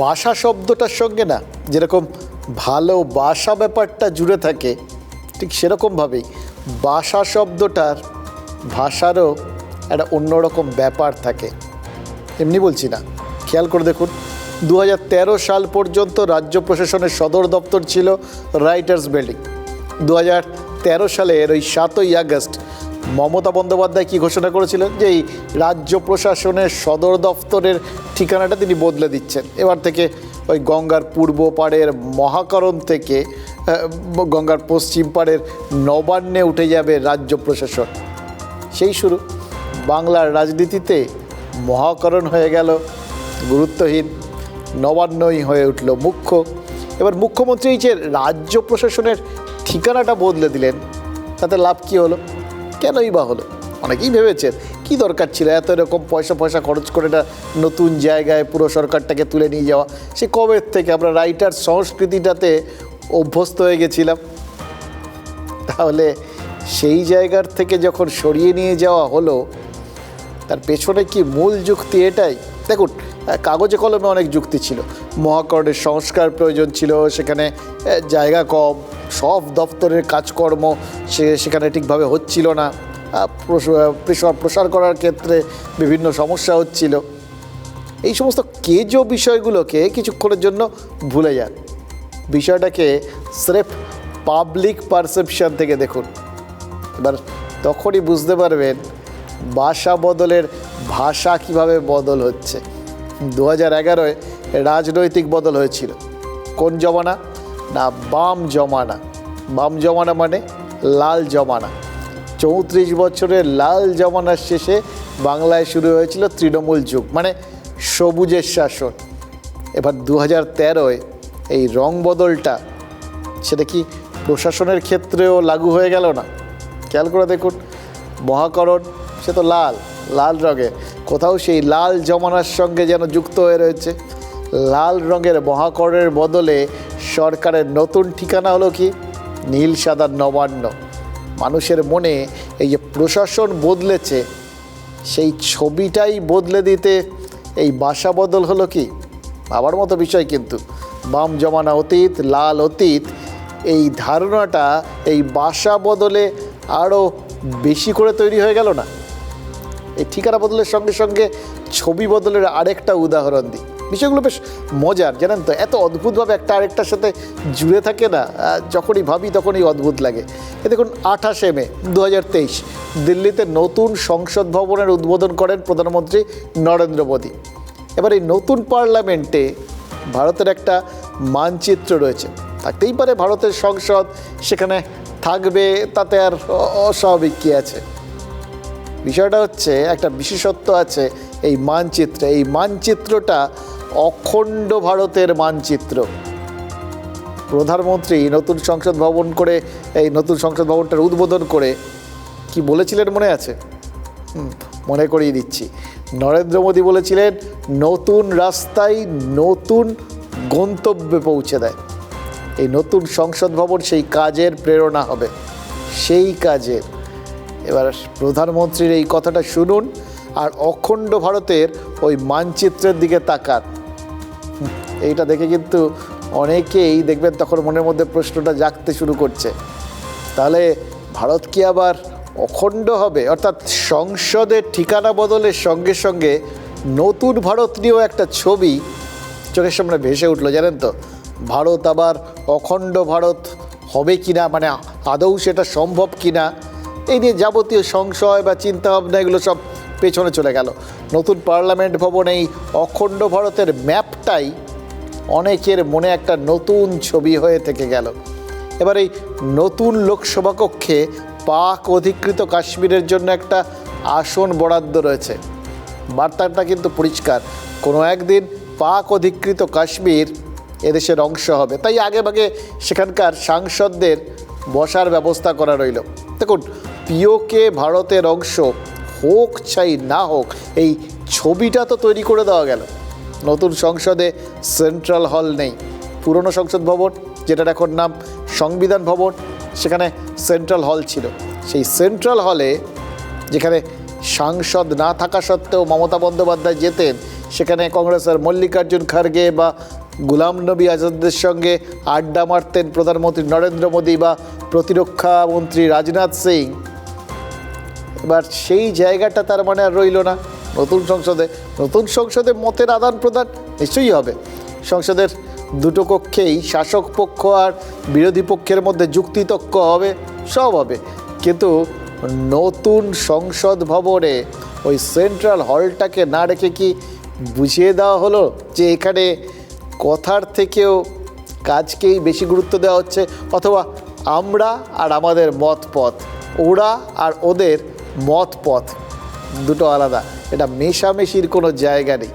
বাসা শব্দটার সঙ্গে না, যেরকম ভালো বাসা ব্যাপারটা জুড়ে থাকে, ঠিক সেরকমভাবেই বাসা শব্দটার ভাষারও একটা অন্যরকম ব্যাপার থাকে। এমনি বলছি না, খেয়াল করে দেখুন দু হাজার তেরো সাল পর্যন্ত রাজ্য প্রশাসনের সদর দপ্তর ছিল রাইটার্স বিল্ডিং। দু সালের ওই সাতই আগস্ট মমতা বন্দ্যোপাধ্যায় কি ঘোষণা করেছিলেন যে এই রাজ্য প্রশাসনের সদর দপ্তরের ঠিকানাটা তিনি বদলে দিচ্ছেন। এবার থেকে ওই গঙ্গার পূর্ব পাড়ের মহাকরণ থেকে গঙ্গার পশ্চিম পাড়ের নবান্নে উঠে যাবে রাজ্য প্রশাসন। সেই শুরু। বাংলার রাজনীতিতে মহাকরণ হয়ে গেল, গুরুত্বহীন, নবান্নই হয়ে উঠল মুখ্য। এবার মুখ্যমন্ত্রী যে রাজ্য প্রশাসনের ঠিকানাটা বদলে দিলেন, তাতে লাভ কী হলো? কেনই বা হলো? অনেকেই ভেবেছেন, কি দরকার ছিল? এত এরকম পয়সা পয়সা খরচ করে এটা নতুন জায়গায় পুরো সরকারটাকে তুলে নিয়ে যাওয়া। সে কবে থেকে আমরা রাইটার সংস্কৃতিটাতে অভ্যস্ত হয়ে গেছিলাম? তাহলে সেই জায়গার থেকে যখন সরিয়ে নিয়ে যাওয়া হলো, তার পেছনে কি মূল যুক্তি এটাই? দেখুন কাগজে কলমে অনেক যুক্তি ছিল। মহাকরণের সংস্কার প্রয়োজন ছিল, সেখানে জায়গা কম সব দপ্তরের কাজকর্ম সে সেখানে ঠিকভাবে হচ্ছিল না। প্রসার প্রসার করার ক্ষেত্রে বিভিন্ন সমস্যা হচ্ছিল। এই সমস্ত কেজো বিষয়গুলোকে কিছুক্ষণের জন্য ভুলে যান। বিষয়টাকে স্রেফ পাবলিক পারসেপশন থেকে দেখুন। এবার তখনই বুঝতে পারবেন ভাষা বদলের ভাষা কীভাবে বদল হচ্ছে। দু হাজার এগারোয় রাজনৈতিক বদল হয়েছিল। কোন জমানা? না, বাম জমানা। বাম জমানা মানে লাল জমানা। চৌত্রিশ বছরের লাল জমানার শেষে বাংলায় শুরু হয়েছিল তৃণমূল যুগ মানে সবুজের শাসন। এবার দু হাজার তেরোয় এই রং বদলটা, সেটা কি প্রশাসনের ক্ষেত্রেও লাগু হয়ে গেল না? খেয়াল করে দেখুন, মহাকরণ, সে তো লাল লাল রঙের কোথাও সেই লাল জমানার সঙ্গে যেন যুক্ত হয়ে রয়েছে। লাল রঙের মহাকরণের বদলে সরকারের নতুন ঠিকানা হলো কি? নীল, সাদা, নবান্ন। মানুষের মনে এই যে প্রশাসন বদলেছে, সেই ছবিটাই বদলে দিতে এই বাসা বদল হলো কি? আবার মতো বিষয় কিন্তু। বাম জমানা অতীত, লাল অতীত, এই ধারণাটা এই বাসা বদলে আরও বেশি করে তৈরি হয়ে গেল না? এই ঠিকানা বদলের সঙ্গে সঙ্গে ছবি বদলের আরেকটা উদাহরণ দিই। বিষয়গুলো বেশ মজার, জানেন তো? এত অদ্ভুতভাবে একটা আরেকটার সাথে জুড়ে থাকে না যখনই ভাবি তখনই অদ্ভুত লাগে। এ দেখুন, আঠাশে মে দু হাজার তেইশ, দিল্লিতে নতুন সংসদ ভবনের উদ্বোধন করেন প্রধানমন্ত্রী নরেন্দ্র মোদী। এবার এই নতুন পার্লামেন্টে ভারতের একটা মানচিত্র রয়েছে। থাকতেই পারে ভারতের সংসদ, সেখানে থাকবে, তাতে আর অস্বাভাবিক কী আছে? বিষয়টা হচ্ছে, একটা বিশেষত্ব আছে এই মানচিত্রে। এই মানচিত্রটা অখণ্ড ভারতের মানচিত্র। প্রধানমন্ত্রী নতুন সংসদ ভবন করে, এই নতুন সংসদ ভবনটার উদ্বোধন করে কি বলেছিলেন মনে আছে? মনে করিয়ে দিচ্ছি। নরেন্দ্র মোদী বলেছিলেন, নতুন রাস্তায় নতুন গন্তব্যে পৌঁছে দেয়। এই নতুন সংসদ ভবন সেই কাজের প্রেরণা হবে। সেই কাজের। এবার প্রধানমন্ত্রীর এই কথাটা শুনুন, আর অখণ্ড ভারতের ওই মানচিত্রের দিকে তাকান। এইটা দেখে কিন্তু অনেকেই দেখবেন তখন মনের মধ্যে প্রশ্নটা জাগতে শুরু করছে। তাহলে ভারত কি আবার অখণ্ড হবে? অর্থাৎ সংসদের ঠিকানা বদলের সঙ্গে সঙ্গে নতুন ভারত নিয়েও একটা ছবি চোখের সামনে ভেসে উঠল, জানেন তো? ভারত আবার অখণ্ড ভারত হবে কি না মানে আদৌ সেটা সম্ভব কি না এই নিয়ে যাবতীয় সংশয় বা চিন্তাভাবনা এগুলো সব পেছনে চলে গেল। নতুন পার্লামেন্ট ভবন এই অখণ্ড ভারতের ম্যাপটাই অনেকের মনে একটা নতুন ছবি হয়ে থেকে গেল। এবার এই নতুন লোকসভা কক্ষে পাক অধিকৃত কাশ্মীরের জন্য একটা আসন বরাদ্দ রয়েছে। বার্তাটা কিন্তু পরিষ্কার। কোনো একদিন পাক অধিকৃত কাশ্মীর এদেশের অংশ হবে। তাই আগে ভাগে সেখানকার সাংসদদের বসার ব্যবস্থা করা রইল। দেখুন, পিওকে ভারতের অংশ হোক চাই না হোক, এই ছবিটা তো তৈরি করে দেওয়া গেল। নতুন সংসদে সেন্ট্রাল হল নেই। পুরনো সংসদ ভবন, যেটার এখন নাম সংবিধান ভবন, সেখানে সেন্ট্রাল হল ছিল। সেই সেন্ট্রাল হলে, যেখানে সাংসদ না থাকা সত্ত্বেও মমতা বন্দ্যোপাধ্যায় যেতেন, সেখানে কংগ্রেসের মল্লিকার্জুন খার্গে বা গুলাম নবী আজাদের সঙ্গে আড্ডা মারতেন প্রধানমন্ত্রী নরেন্দ্র মোদী বা প্রতিরক্ষা মন্ত্রী রাজনাথ সিং। এবার সেই জায়গাটা তার মানে আর রইল না। নতুন সংসদে নতুন সংসদে মতের আদান প্রদান নিশ্চয়ই হবে। সংসদের দুটো কক্ষেই শাসক পক্ষ আর বিরোধী পক্ষের মধ্যে যুক্তিতক্ক হবে, সব হবে। কিন্তু নতুন সংসদ ভবনে ওই সেন্ট্রাল হলটাকে না রেখে কি বুঝিয়ে দেওয়া হলো যে এখানে কথার থেকেও কাজকেই বেশি গুরুত্ব দেওয়া হচ্ছে? অথবা আমরা আর আমাদের মত পথ ওরা আর ওদের মত পথ দুটো আলাদা। এটা মেশামেশির কোনো জায়গা নেই।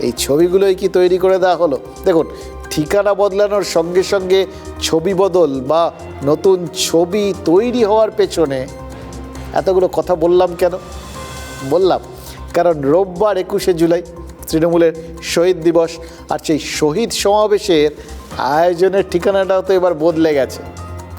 এই ছবিগুলোই কি তৈরি করে দেওয়া হলো? দেখুন, ঠিকানা বদলানোর সঙ্গে সঙ্গে ছবি বদল বা নতুন ছবি তৈরি হওয়ার পেছনে এতগুলো কথা বললাম কেন? বললাম, কারণ রোববার একুশে জুলাই তৃণমূলের শহীদ দিবস আর সেই শহীদ সমাবেশের আয়োজনের ঠিকানাটাও তো এবার বদলে গেছে।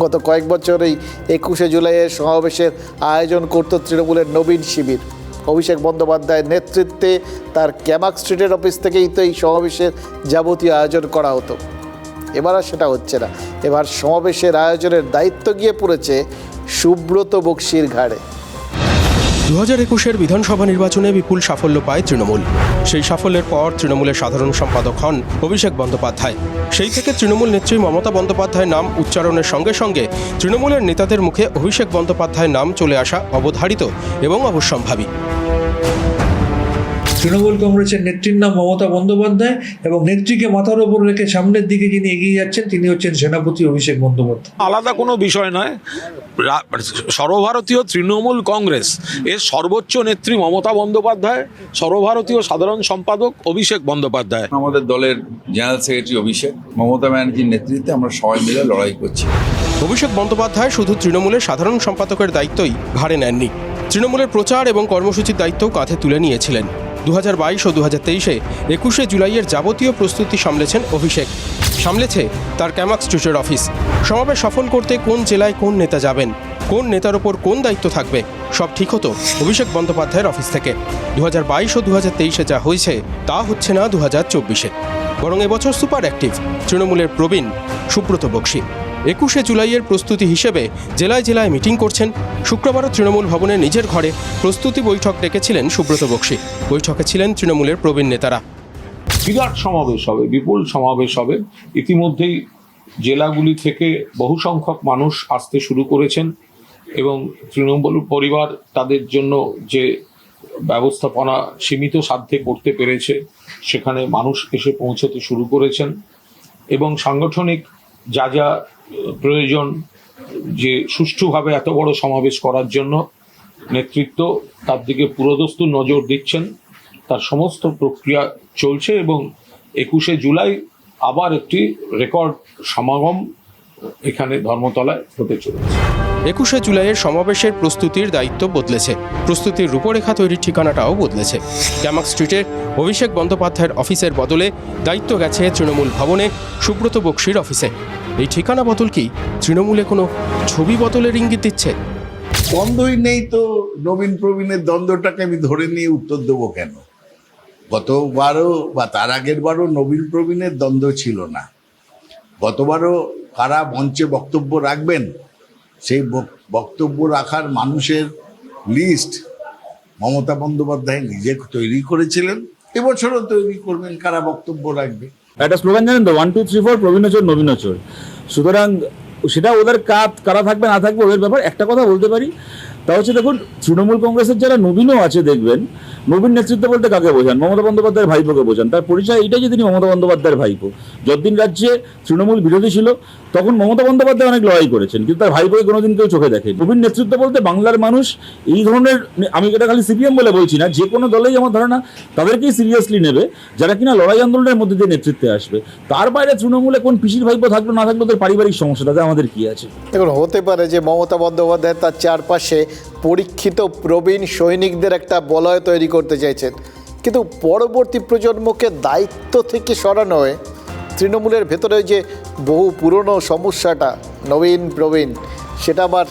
গত কয়েক বছর এই একুশে জুলাইয়ের সমাবেশের আয়োজন করত তৃণমূলের নবীন শিবির। অভিষেক বন্দ্যোপাধ্যায়ের নেতৃত্বে তার ক্যামাক স্ট্রিটের অফিস থেকেই তো এই সমাবেশের যাবতীয় আয়োজন করা হতো। এবার আর সেটা হচ্ছে না। এবার সমাবেশের আয়োজনের দায়িত্ব গিয়ে পড়েছে সুব্রত বক্সির ঘাড়ে। দু হাজার একুশের বিধানসভা নির্বাচনে বিপুল সাফল্য পায় তৃণমূল। সেই সাফল্যের পর তৃণমূলের সাধারণ সম্পাদক হন অভিষেক বন্দ্যোপাধ্যায়। সেই থেকে তৃণমূল নেত্রী মমতা বন্দ্যোপাধ্যায়ের নাম উচ্চারণের সঙ্গে সঙ্গে তৃণমূলের নেতাদের মুখে অভিষেক বন্দ্যোপাধ্যায়ের নাম চলে আসা অবধারিত এবং অবশ্যম্ভাবী। তৃণমূল কংগ্রেসের নেত্রীর নাম মমতা বন্দ্যোপাধ্যায় এবং নেত্রীকে মাথার ওপর রেখে সামনের দিকে যিনি এগিয়ে যাচ্ছেন তিনি হচ্ছেন সেনাপতি অভিষেক বন্দ্যোপাধ্যায়। আলাদা কোনো বিষয় নয়। রা- সর্বভারতীয় তৃণমূল কংগ্রেস এর সর্বোচ্চ নেত্রী মমতা বন্দ্যোপাধ্যায় সর্বভারতীয় সাধারণ সম্পাদক অভিষেক বন্দ্যোপাধ্যায়। আমাদের দলের জেনারেল সেক্রেটারি অভিষেক মমতা ব্যানার্জির নেতৃত্বে আমরা সবাই মিলে লড়াই করছি। অভিষেক বন্দ্যোপাধ্যায় শুধু তৃণমূলের সাধারণ সম্পাদকের দায়িত্বই ঘাড়ে নেননি। তৃণমূলের প্রচার এবং কর্মসূচির দায়িত্বও কাঁধে তুলে নিয়েছিলেন। দু ও দু হাজার তেইশে একুশে জুলাইয়ের যাবতীয় প্রস্তুতি সামলেছেন অভিষেক। সামলেছে তার ক্যামাক স্ট্রিটের অফিস। সমাবেশ সফল করতে কোন জেলায় কোন নেতা যাবেন, কোন নেতার ওপর কোন দায়িত্ব থাকবে, সব ঠিক হতো অভিষেক বন্দ্যোপাধ্যায়ের অফিস থেকে। দু ও দু হাজার যা হয়েছে তা হচ্ছে না দু হাজার চব্বিশে। বরং এবছর সুপার অ্যাক্টিভ তৃণমূলের প্রবীণ সুব্রত বক্সী। একুশে জুলাইয়ের প্রস্তুতি হিসেবে জেলায় জেলায় মিটিং করছেন শুক্রবারও তৃণমূল ভবনে নিজের ঘরে প্রস্তুতি বৈঠক ডেকেছিলেন সুব্রত বক্সী। বৈঠকে ছিলেন তৃণমূলের প্রবীণ নেতারা। বিরাট সমাবেশ হবে, বিপুল সমাবেশ হবে। ইতিমধ্যেই জেলাগুলি থেকে বহু সংখ্যক মানুষ আসতে শুরু করেছেন এবং তৃণমূল পরিবার তাদের জন্য যে ব্যবস্থাপনা সীমিত সাধ্যে করতে পেরেছে, সেখানে মানুষ এসে পৌঁছতে শুরু করেছেন এবং সাংগঠনিক যা যা প্রয়োজন যে সুষ্ঠুভাবে এত বড় সমাবেশ করার জন্য নেতৃত্ব, তার দিকে পুরোদস্তুর নজর দিচ্ছেন। তার সমস্ত প্রক্রিয়া চলছে এবং একুশে জুলাই আবার একটি রেকর্ড সমাগম এখানে ধর্মতলায় হতে চলেছে। একুশে জুলাইয়ের সমাবেশের প্রস্তুতির দায়িত্ব বদলেছে। প্রস্তুতির রূপরেখা তৈরির ঠিকানাটাও বদলেছে। ক্যামাক স্ট্রিটের অভিষেক বন্দ্যোপাধ্যায়ের অফিসের বদলে দায়িত্ব গেছে তৃণমূল ভবনে সুব্রত বক্সির অফিসে। এই ঠিকানা বদল কি? তৃণমূলে কোনো ছবি বদলের ইঙ্গিত দিচ্ছে? দ্বন্দ্বই নেই তো। নবীন প্রবীণের দ্বন্দ্বটাকে আমি ধরে নিয়ে উত্তর দেবো কেন? গতবারও বা তার আগের বারও নবীন প্রবীণের দ্বন্দ্ব ছিল না। গতবারও কারা মঞ্চে বক্তব্য রাখবেন, সেই বক্তব্য রাখার মানুষের লিস্ট মমতা বন্দ্যোপাধ্যায় নিজে তৈরি করেছিলেন। এবছরও তৈরি করবেন, কারা বক্তব্য রাখবে? একটা স্লোগান জানেন তো? ওয়ান টু থ্রি ফোর প্রবীণচর নবীনচর সুতরাং সেটা ওদের কাত, কারা থাকবে, না থাকবে, ওদের ব্যাপার। একটা কথা বলতে পারি তা হচ্ছে দেখুন, তৃণমূল কংগ্রেসের যারা নবীনও আছে দেখবেন, নবীন নেতৃত্ব বলতে কাকে বোঝান? মমতা বন্দ্যোপাধ্যায়ের ভাইপোকে বোঝান। তার পরিচয় এইটাই যে তিনি মমতা বন্দ্যোপাধ্যায়ের ভাইপো। যতদিন রাজ্যে তৃণমূল বিরোধী ছিল, তখন মমতা বন্দ্যোপাধ্যায় অনেক লড়াই করেছেন, কিন্তু তার ভাইপোকে কোনোদিন কেউ চোখে দেখে নবীন নেতৃত্ব বলতে বাংলার মানুষ এই ধরনের, আমি এটা খালি সিপিএম বলে বলছি না, যে কোনো দলেই আমার ধারণা তাদেরকেই সিরিয়াসলি নেবে, যারা কিনা লড়াই আন্দোলনের মধ্যে দিয়ে নেতৃত্বে আসবে। তার বাইরে তৃণমূলে কোন পিসির ভাইপো থাকবে না থাকবে ওদের পারিবারিক সমস্যা, তাতে আমাদের কি আছে? দেখুন, হতে পারে যে মমতা বন্দ্যোপাধ্যায় তার চারপাশে পরীক্ষিত প্রবীণ সৈনিকদের একটা বলয় তৈরি করতে চাইছেন। কিন্তু পরবর্তী প্রজন্মকে দায়িত্ব থেকে সরানোয় তৃণমূলের ভেতরে যে বহু পুরনো সমস্যাটা, নবীন প্রবীণ, সেটা আবার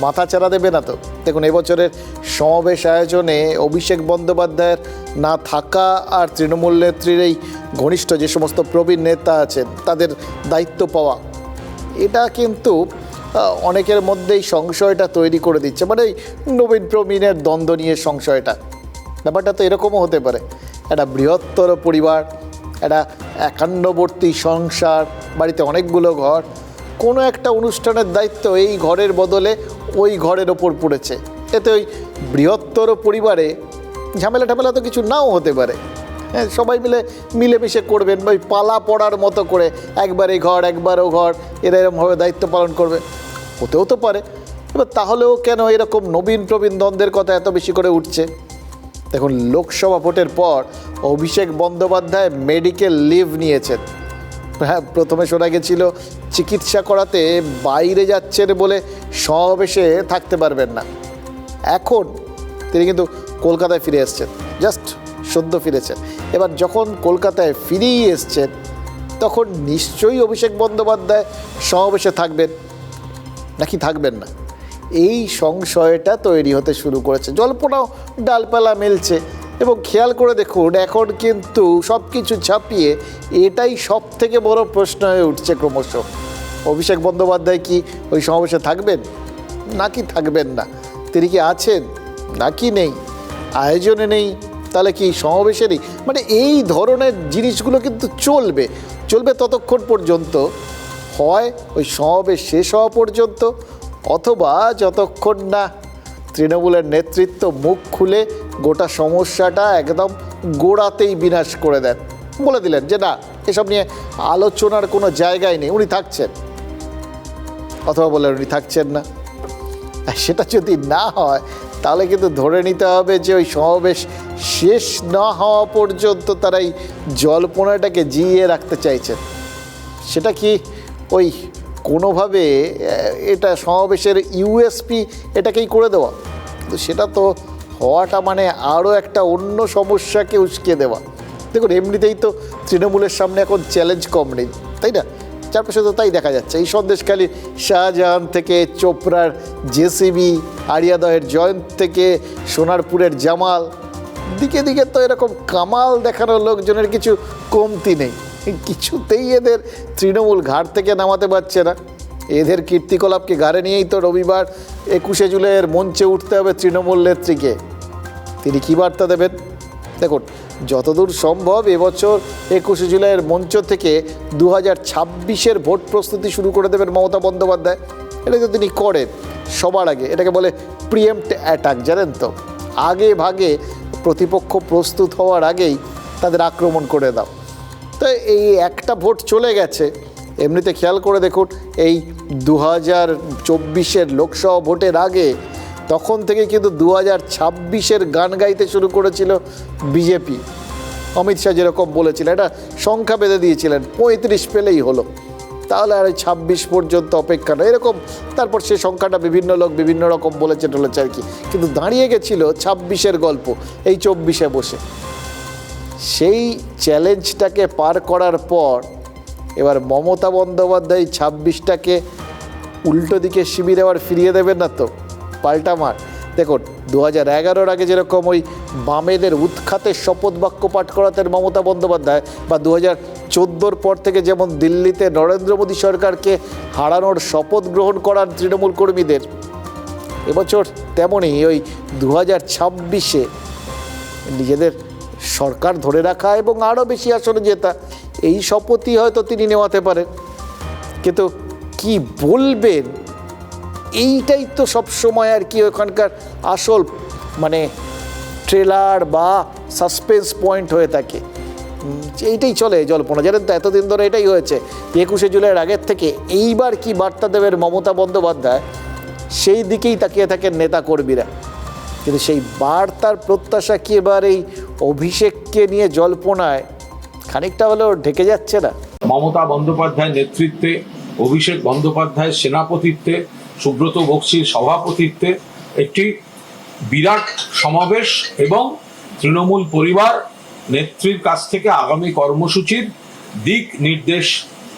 মাথা চারা দেবে না তো? দেখুন, এবছরের সমাবেশ আয়োজনে অভিষেক বন্দ্যোপাধ্যায়ের না থাকা আর তৃণমূল নেত্রীর এই ঘনিষ্ঠ যে সমস্ত প্রবীণ নেতা আছেন, তাদের দায়িত্ব পাওয়া। এটা কিন্তু অনেকের মধ্যেই সংশয়টা তৈরি করে দিচ্ছে। মানে এই নবীন প্রবীণের দ্বন্দ্ব নিয়ে সংশয়টা। ব্যাপারটা তো এরকমও হতে পারে। একটা বৃহত্তর পরিবার, একটা একান্নবর্তী সংসার, বাড়িতে অনেকগুলো ঘর। কোনো একটা অনুষ্ঠানের দায়িত্ব এই ঘরের বদলে ওই ঘরের ওপর পড়েছে। এতে ওই বৃহত্তর পরিবারে ঝামেলা টামেলা তো কিছু নাও হতে পারে। হ্যাঁ সবাই মিলে মিলেমিশে করবেন বা পালা পড়ার মতো করে, একবার এই ঘর, একবার ও ঘর, এরা এরকমভাবে দায়িত্ব পালন করবে। হতেও তো পারে। এবার তাহলেও কেন এরকম নবীন প্রবীণ দ্বন্দ্বের কথা এত বেশি করে উঠছে? দেখুন, লোকসভা ভোটের পর অভিষেক বন্দ্যোপাধ্যায় মেডিকেল লিভ নিয়েছেন। হ্যাঁ প্রথমে শোনা গেছিল, চিকিৎসা করাতে বাইরে যাচ্ছেন বলে সমাবেশে থাকতে পারবেন না। এখন তিনি কিন্তু কলকাতায় ফিরে এসছেন। জাস্ট সদ্য ফিরেছেন এবার যখন কলকাতায় ফিরেই এসছেন তখন নিশ্চয়ই অভিষেক বন্দ্যোপাধ্যায় সমাবেশে থাকবেন। নাকি থাকবেন না? এই সংশয়টা তৈরি হতে শুরু করেছে। জল্পনাও ডালপালা মেলছে। এবং খেয়াল করে দেখুন, এখন কিন্তু সব কিছু ছাপিয়ে এটাই সব থেকে বড় প্রশ্ন হয়ে উঠছে ক্রমশ। অভিষেক বন্দ্যোপাধ্যায় কি ওই সমাবেশে থাকবেন? নাকি থাকবেন না? তিনি কি আছেন? নাকি নেই? আয়োজনে নেই? তাহলে কি সমাবেশেরই? মানে এই ধরনের জিনিসগুলো কিন্তু চলবে। চলবে ততক্ষণ পর্যন্ত। হয় ওই সমাবেশ শেষ হওয়া পর্যন্ত, অথবা যতক্ষণ না তৃণমূলের নেতৃত্ব মুখ খুলে গোটা সমস্যাটা একদম গোড়াতেই বিনাশ করে দেন। বলে দিলেন যে, না, এসব নিয়ে আলোচনার কোনো জায়গায় নেই। উনি থাকছেন। অথবা বললেন, উনি থাকছেন না। সেটা যদি না হয় তাহলে কিন্তু ধরে নিতে হবে যে ওই সমাবেশ শেষ না হওয়া পর্যন্ত তারা এই জল্পনাটাকে জিইয়ে রাখতে চাইছেন সেটা কি ওই কোনোভাবে এটা সমাবেশের ইউএসপি এটাকেই করে দেওয়া? কিন্তু সেটা তো হওয়াটা মানে আরও একটা অন্য সমস্যাকে উস্কে দেওয়া। দেখুন, এমনিতেই তো তৃণমূলের সামনে এখন চ্যালেঞ্জ কম নেই, তাই না? চারপাশে তো তাই দেখা যাচ্ছে। এই সন্দেশখালী শাহজাহান থেকে চোপড়ার জেসিবি, আরিয়াদহের জয়ন্ত থেকে সোনারপুরের জামাল। দিকে দিকে তো এরকম কামাল দেখানোর লোকজনের কিছু কমতি নেই। কিছুতেই এদের তৃণমূল ঘাট থেকে নামাতে পারছে না। এদের কীর্তিকলাপকে ঘাড়ে নিয়েই তো রবিবার একুশে জুলাইয়ের মঞ্চে উঠতে হবে তৃণমূল নেত্রীকে। তিনি কী বার্তা দেবেন? দেখুন যতদূর সম্ভব এবছর একুশে জুলাইয়ের মঞ্চ থেকে দু হাজার ছাব্বিশের ভোট প্রস্তুতি শুরু করে দেবেন মমতা বন্দ্যোপাধ্যায়। এটা তো তিনি করেন, সবার আগে, এটাকে বলে প্রিএমপ্ট অ্যাটাক, জানেন তো? আগে ভাগে প্রতিপক্ষ প্রস্তুত হওয়ার আগেই তাদের আক্রমণ করে দাও। তো এই একটা ভোট চলে গেছে। এমনিতে খেয়াল করে দেখুন, এই দু হাজার চব্বিশের লোকসভা ভোটের আগে তখন থেকে কিন্তু দু হাজার ছাব্বিশের গান গাইতে শুরু করেছিল বিজেপি। অমিত শাহ যেরকম বলেছিলেন, এটা সংখ্যা বেঁধে দিয়েছিলেন, পঁয়ত্রিশ পেলেই হলো। তাহলে আর ছাব্বিশ পর্যন্ত অপেক্ষা না এরকম তারপর সে সংখ্যাটা বিভিন্ন লোক বিভিন্ন রকম বলেছে টলেছে আর কি। কিন্তু দাঁড়িয়ে গেছিল ছাব্বিশের গল্প, এই চব্বিশে বসে। সেই চ্যালেঞ্জটাকে পার করার পর এবার মমতা বন্দ্যোপাধ্যায় ছাব্বিশটাকে উল্টো দিকে শিবিরে আবার ফিরিয়ে দেবেন না তো? পাল্টা মার। দেখুন দু হাজার এগারোর আগে যেরকম ওই বামেদের উৎখাতের শপথ বাক্য পাঠ করাতেন মমতা বন্দ্যোপাধ্যায়, বা দু হাজার চোদ্দোর পর থেকে যেমন দিল্লিতে নরেন্দ্র মোদী সরকারকে হারানোর শপথ গ্রহণ করান তৃণমূল কর্মীদের, এবছর তেমনই ওই দু হাজার ছাব্বিশে নিজেদের সরকার ধরে রাখা এবং আরও বেশি আসনে জেতা, এই শপথই হয়তো তিনি নেওয়াতে পারেন। কিন্তু কি বলবেন? এইটাই তো সব সময় আর কি ওখানকার আসল মানে ট্রেলার বা সাসপেন্স পয়েন্ট হয়ে থাকে। এইটাই চলে জল্পনা। জানেন তো, এতদিন ধরে এটাই হয়েছে। একুশে জুলাইয়ের আগের থেকে এইবার কি বার্তা দেবেন মমতা বন্দ্যোপাধ্যায়, সেই দিকেই তাকিয়ে থাকেন নেতা কর্মীরা কিন্তু সেই বার্তার প্রত্যাশা কি এবার এই অভিষেককে নিয়ে জল্পনায়? খানিকটা হলেও ঢেকে যাচ্ছে না। মমতা বন্দ্যোপাধ্যায়ের নেতৃত্বে, অভিষেক বন্দ্যোপাধ্যায়ের সেনাপতিত্বে সুব্রত বক্সির সভাপতিত্বে একটি বিরাট সমাবেশ এবং তৃণমূল পরিবার নেত্রীর কাছ থেকে আগামী কর্মসূচির দিক নির্দেশ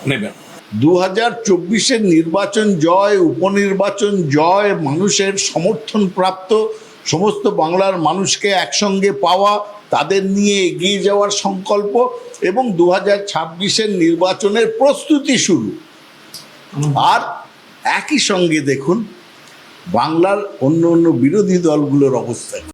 নেবেন। দু হাজার চব্বিশের নির্বাচন জয়, উপনির্বাচন জয়, মানুষের সমর্থন প্রাপ্ত, সমস্ত বাংলার মানুষকে একসঙ্গে পাওয়া, তাদের নিয়ে এগিয়ে যাওয়ার সংকল্প এবং দু হাজার ছাব্বিশের নির্বাচনের প্রস্তুতি শুরু। আর একই সঙ্গে দেখুন বাংলার অন্য অন্য বিরোধী দলগুলোর অবস্থা